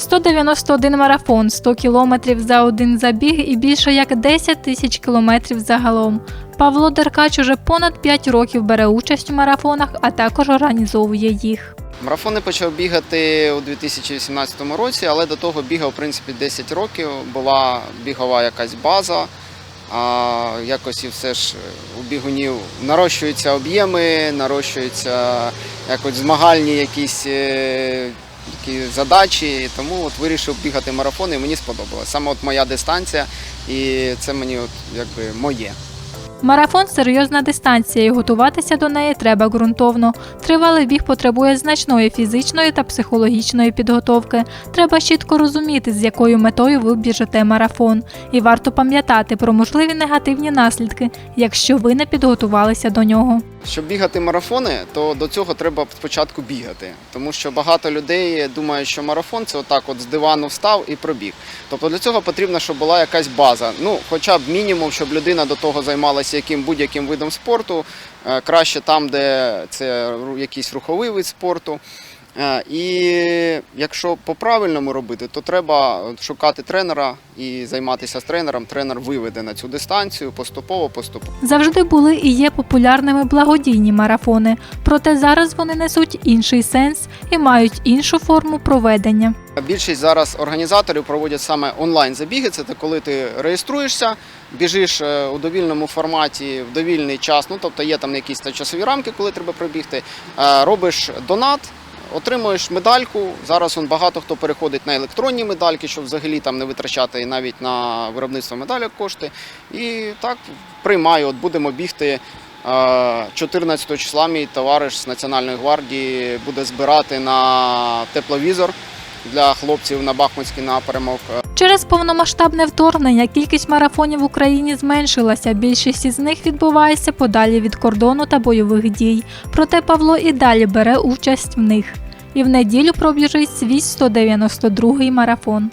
191 марафон, 100 кілометрів за один забіг і більше як 10 тисяч кілометрів загалом. Павло Деркач уже понад 5 років бере участь у марафонах, а також організовує їх. Марафони почав бігати у 2018 році, але до того бігав в принципі 10 років. Була бігова якась база. А якось і все ж у бігунів нарощуються об'єми, нарощуються якось змагальні якісь е, такі задачі. Тому от вирішив бігати марафони і мені сподобалось. Саме от моя дистанція, і це мені от якби моє. Марафон серйозна дистанція, і готуватися до неї треба ґрунтовно. Тривалий біг потребує значної фізичної та психологічної підготовки. Треба чітко розуміти, з якою метою ви біжите марафон. І варто пам'ятати про можливі негативні наслідки, якщо ви не підготувалися до нього. Щоб бігати марафони, то до цього треба спочатку бігати, тому що багато людей думають, що марафон це отак, от з дивану встав і пробіг. Тобто для цього потрібно, щоб була якась база. Ну, хоча б мінімум, щоб людина до того займалася яким будь-яким видом спорту, Е, краще там, де це якийсь руховий вид спорту. Е, І якщо по-правильному робити, то треба шукати тренера і займатися з тренером. Тренер виведе на цю дистанцію поступово, поступово. Завжди були і є популярними благодійні марафони, проте зараз вони несуть інший сенс і мають іншу форму проведення. Більшість зараз організаторів проводять саме онлайн забіги. Це коли ти реєструєшся, біжиш е, у довільному форматі в довільний час. Ну тобто є там якісь часові рамки, коли треба пробігти. е, Робиш донат. Отримуєш медальку. Зараз он багато хто переходить на електронні медальки, щоб взагалі там не витрачати навіть на виробництво медальок кошти. І так приймаю. От будемо бігти е, 14 числа. Мій товариш з Національної гвардії буде збирати на тепловізор для хлопців на Бахмутський напрямок. Через повномасштабне вторгнення кількість марафонів в Україні зменшилася. Більшість із них відбувається подалі від кордону та бойових дій. Проте Павло і далі бере участь в них. І в неділю пробіжить свій 192-й марафон.